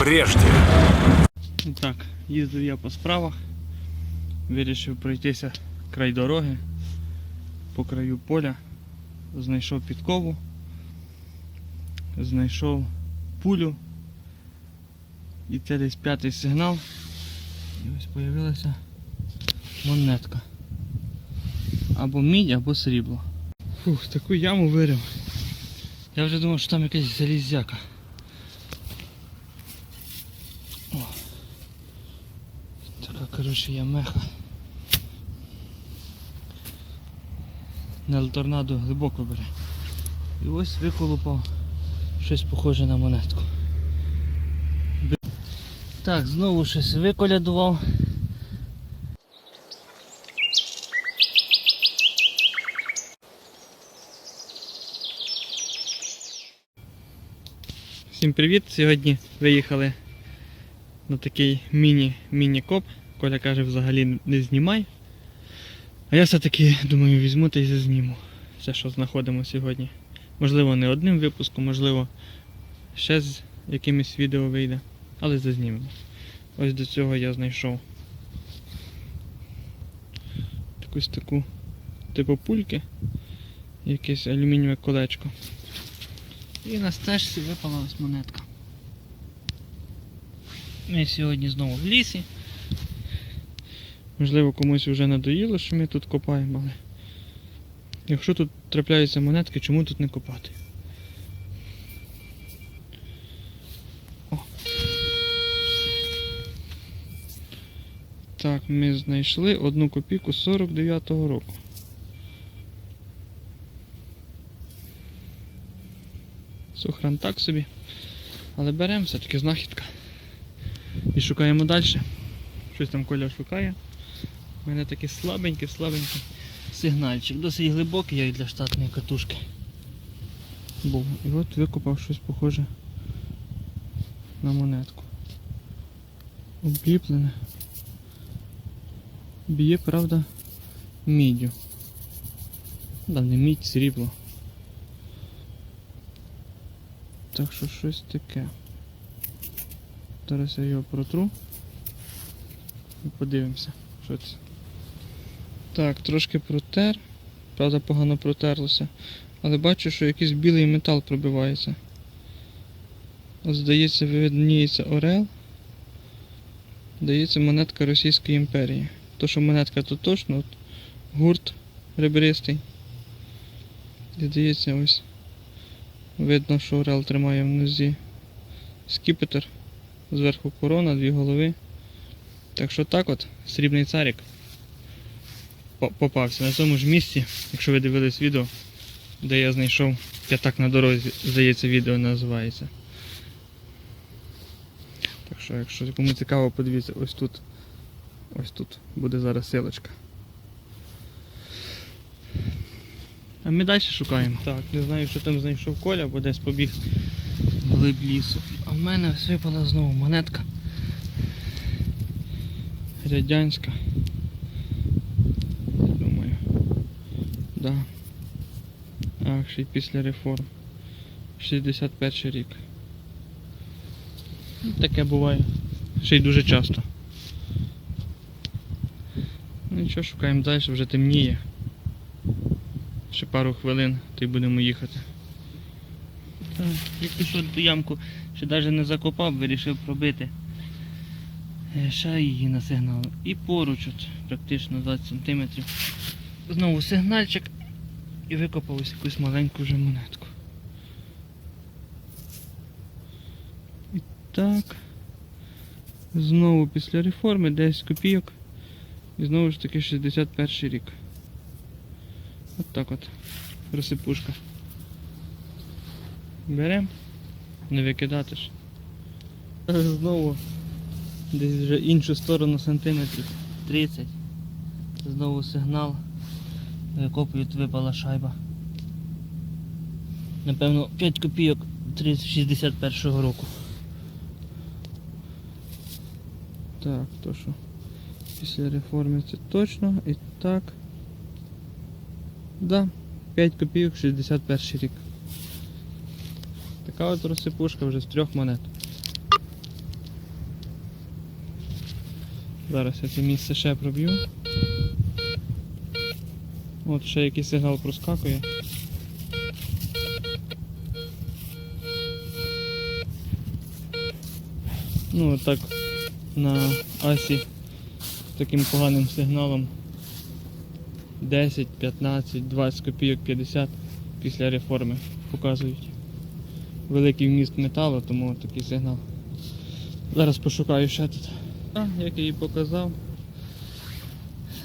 прежде. Так, їздив я по справах, вирішив пройтися край дороги, по краю поля, знайшов підкову, знайшов пулю. І це десь п'ятий сигнал. І ось з'явилася монетка. Або мідь, або срібло. Фух, таку яму вирив. Я вже думав, що там якась залізяка. О. Така, коротше, є меха. На торнадо глибоко бере. І ось виколупав щось похоже на монетку. Так, знову щось виколядував. Всім привіт! Сьогодні виїхали на такий міні, міні-коп. Коля каже, взагалі не знімай. А я все-таки думаю, візьму та й зазніму все, що знаходимо сьогодні. Можливо, не одним випуском, можливо, ще з якимось відео вийде, але зазнімемо. Ось до цього я знайшов якусь таку типу пульки, якесь алюмінієве колечко. І на стежці випала ось монетка. Ми сьогодні знову в лісі. Можливо, комусь вже надоїло, що ми тут копаємо, але якщо тут трапляються монетки, чому тут не копати? О. Так, ми знайшли одну копійку 49-го року. Сохран так собі. Але беремо все-таки знахідка. І шукаємо далі. Щось там Коля шукає. У мене такий слабенький, слабенький сигнальчик. Досить глибокий, як для штатної катушки. Був. І от викопав щось похоже на монетку. Обліплене. Б'є, правда, міддю. Да, не мідь, срібло. Так що щось таке. Зараз я його протру. І подивимося, що це. Так, трошки протер. Правда, погано протерлося. Але бачу, що якийсь білий метал пробивається. От здається, видніється Орел. Здається, монетка Російської імперії. То, що монетка то точно, от гурт ребристий. І здається, ось видно, що Орел тримає в нозі скіпетр. Зверху корона, дві голови. Так що так от, срібний царик попався на цьому ж місці, якщо ви дивились відео, де я знайшов п'ятак на дорозі, здається, відео називається. Так що, якщо кому цікаво, подивіться, ось тут. Ось тут буде зараз силочка. А ми далі шукаємо. Так, не знаю, що там знайшов Коля, бо десь побіг глиб лісу. А в мене випала знову монетка. Радянська. Думаю. Да. А, ще й після реформ. 61 рік. Ну, Таке буває. Ще й дуже часто. Ну нічого, шукаємо далі, вже темніє. Ще пару хвилин, то й будемо їхати. Так, я пішов ту ямку, ще навіть не закопав, вирішив пробити. Е, Ще її на сигнал. І поруч, от, практично 20 см. Знову сигнальчик і викопав ось якусь маленьку вже монетку. І так. Знову після реформи 10 копійок. І знову ж таки 61 рік. От так от. Розсипушка. Берем. Не викидати ж. Знову десь вже іншу сторону сантиметрів 30. Знову сигнал. Викопують, випала шайба. Напевно 5 копійок 30 61 року. Так, то що після реформи це точно. І так. Да, 5 копійок 61 рік. Така от розсипушка вже з трьох монет. Зараз я це місце ще проб'ю. От ще якийсь сигнал проскакує. Ну отак на асі з таким поганим сигналом 10, 15, 20 копійок, 50 після реформи показують. Великий вміст металу, тому такий сигнал. Зараз пошукаю ще тут. Як я їй показав.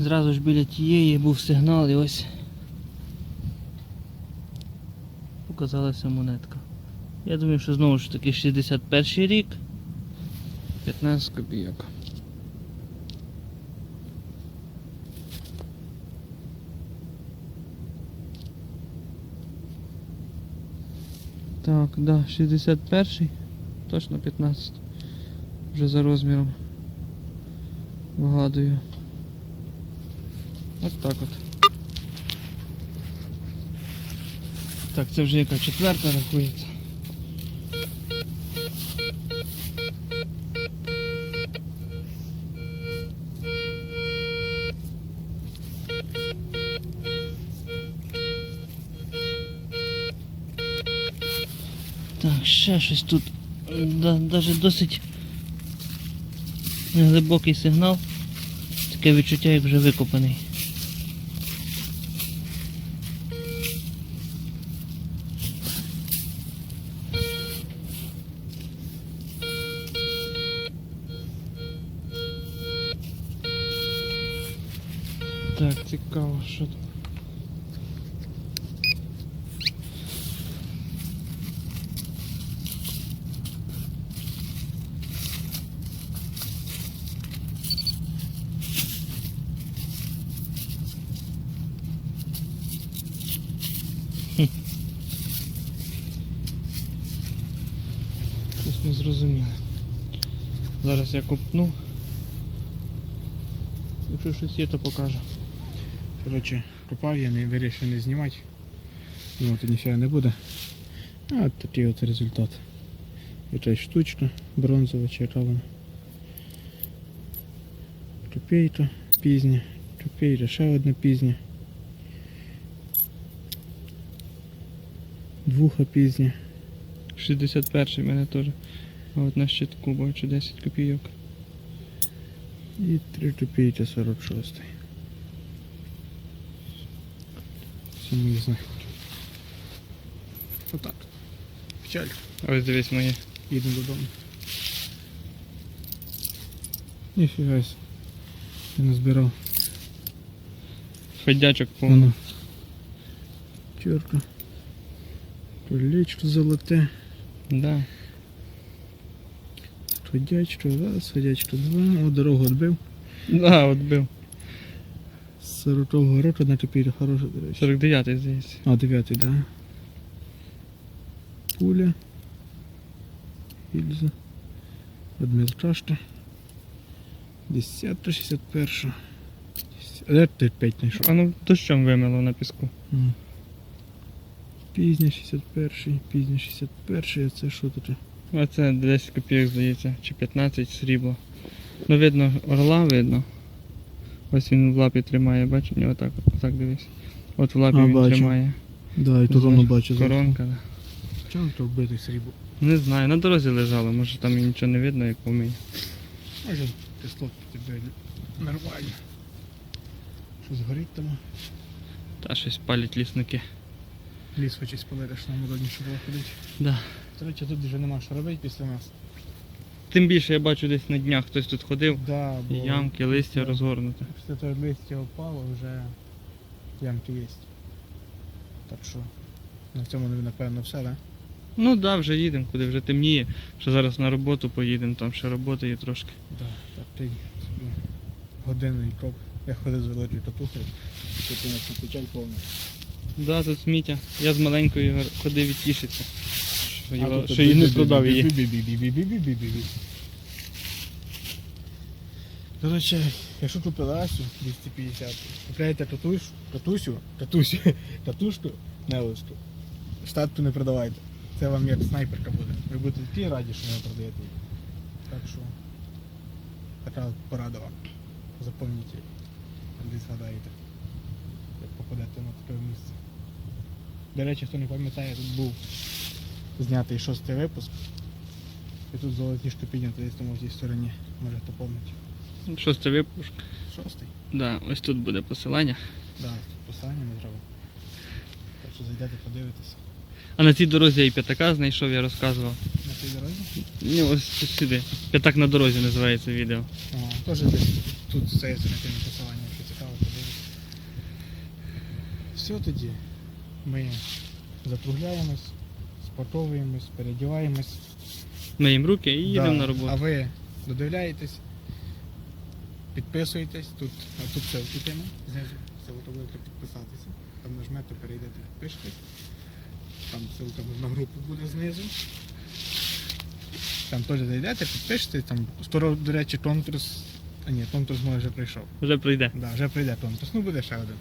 Зразу ж біля тієї був сигнал і ось показалася монетка. Я думаю, що знову ж таки 61 рік. 15 копійок. Так, да, 61-й, точно 15. Вже за розміром. Вгадую. Ось так от. Так, це вже яка четверта рахується. Так, ще щось тут. Да, даже досить глибокий сигнал. Таке відчуття, як вже викопаний. цікаво, що тут. Щось не зрозуміло. Зараз я купну. Якщо щось є, то покажу. Коротше, копав я, не вирішив не знімати. Ну, тут нічого не буде. А от такий от результат. Якась штучка, бронзова яка вона. Копійка пізня, копійка ще одна пізня. Двуха пізня. 61 мене теж. А от на щитку бачу 10 копійок. І три копійки 46. Всі мої знаки. Отак. Печаль. Ось дивись моє. Їдемо додому. Ніфіга. Я назбирав. Ходячок повно. Чорка. Колечко золоте. Да. Ходячко раз, ходячко два. О, дорогу відбив. Да, от 40-го року на копійка хороша, до речі. 49 здається. А, 9, да. Пуля. Гільза. Одмілкашка. 10, 61. А де ти 5 знайшов? А ну дощом вимило на піску. Пізня 61, пізня 61, а це що тут? А це 10 копійок здається, чи 15 срібло. Ну видно, орла видно. Ось він в лапі тримає, бачиш, у нього так, отак дивись. От в лапі А, він бачу. тримає. Да, і тут воно бачу. Коронка. Да. Чому то вбитий срібло? Не знаю, на дорозі лежало, може там і нічого не видно, як помиє. Може кислот тебе нормально. Щось горить там. Та щось палять лісники. Ліс хоче спалити, що нам удобніше було ходити. Да. До речі, тут вже нема що робити після нас. Тим більше я бачу десь на днях хтось тут ходив. Да, І ямки, листя розгорнуте. Після того як листя опало, вже ямки є. Так що на цьому напевно все, да? Ну так, да, вже їдемо, куди вже темніє. Що зараз на роботу поїдемо, там ще роботи є трошки. Да, так ти собі годинний крок. Я ходив з великою татухою, тут у нас на печаль повна. Да, тут сміття. Я з маленькою ходив і тішиться. Сподіваюся, що не продав її. До речі, якщо купили Асю 250, купляєте татуш, татусю, татусю, татушку, нелочку, штатку не продавайте. Це вам як снайперка буде. Ви будете ті раді, що не продаєте її. Так що така порада вам. Запам'ятайте. Десь згадаєте, як попадете на таке місце. До речі, хто не пам'ятає, тут був знятий шостий випуск. І тут золотішко піднято десь там в тій стороні. Може пам'ятає. Шостий випуск. Шостий? Да, ось тут буде посилання. Да, тут посилання не треба. Так що зайдете, подивитися. А на цій дорозі я і п'ятака знайшов, я розказував. На цій дорозі? Ну, ось сюди. П'ятак на дорозі називається відео. А, теж десь тут з цієї сторони тим посиланням, якщо цікаво, подивитися. Все тоді. Ми закругляємось, спортовуємось, передіваємось. Миємо руки і їдемо Да. на А роботу. ви додивляєтесь, підписуйтесь, тут, а тут ссылки тема, знизу, ссылка будете підписатися. Там нажмете, перейдете, підпишетесь. Там ссылка на групу буде знизу. Там теж зайдете, підпишетесь, там скоро, до речі, конкурс. А ні, конкурс може вже прийшов. Вже прийде. Да, вже прийде конкурс. Ну буде ще один.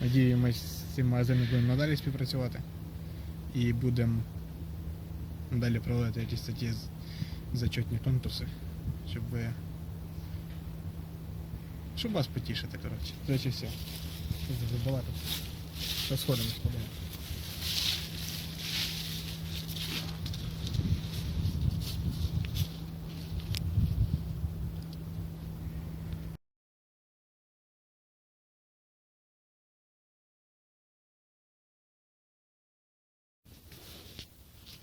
Надіємось, з цим магазином будемо надалі співпрацювати. І будемо далі проводити якісь такі зачетні конкурси, щоб ви. Щоб вас потішити, коротше. До речі, все. Багато. Розходимось подумаємо.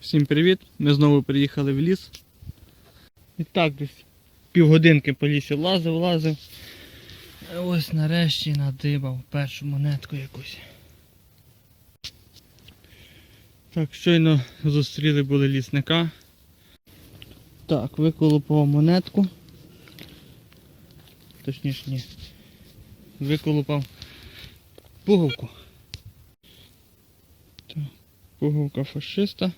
Всім привіт! Ми знову приїхали в ліс. І так десь півгодинки по лісі лазив, лазив. І ось нарешті надибав першу монетку якусь. Так, щойно зустріли були лісника. Так, виколупав монетку. Точніше ні. Виколупав пуговку. Так, пуговка фашиста.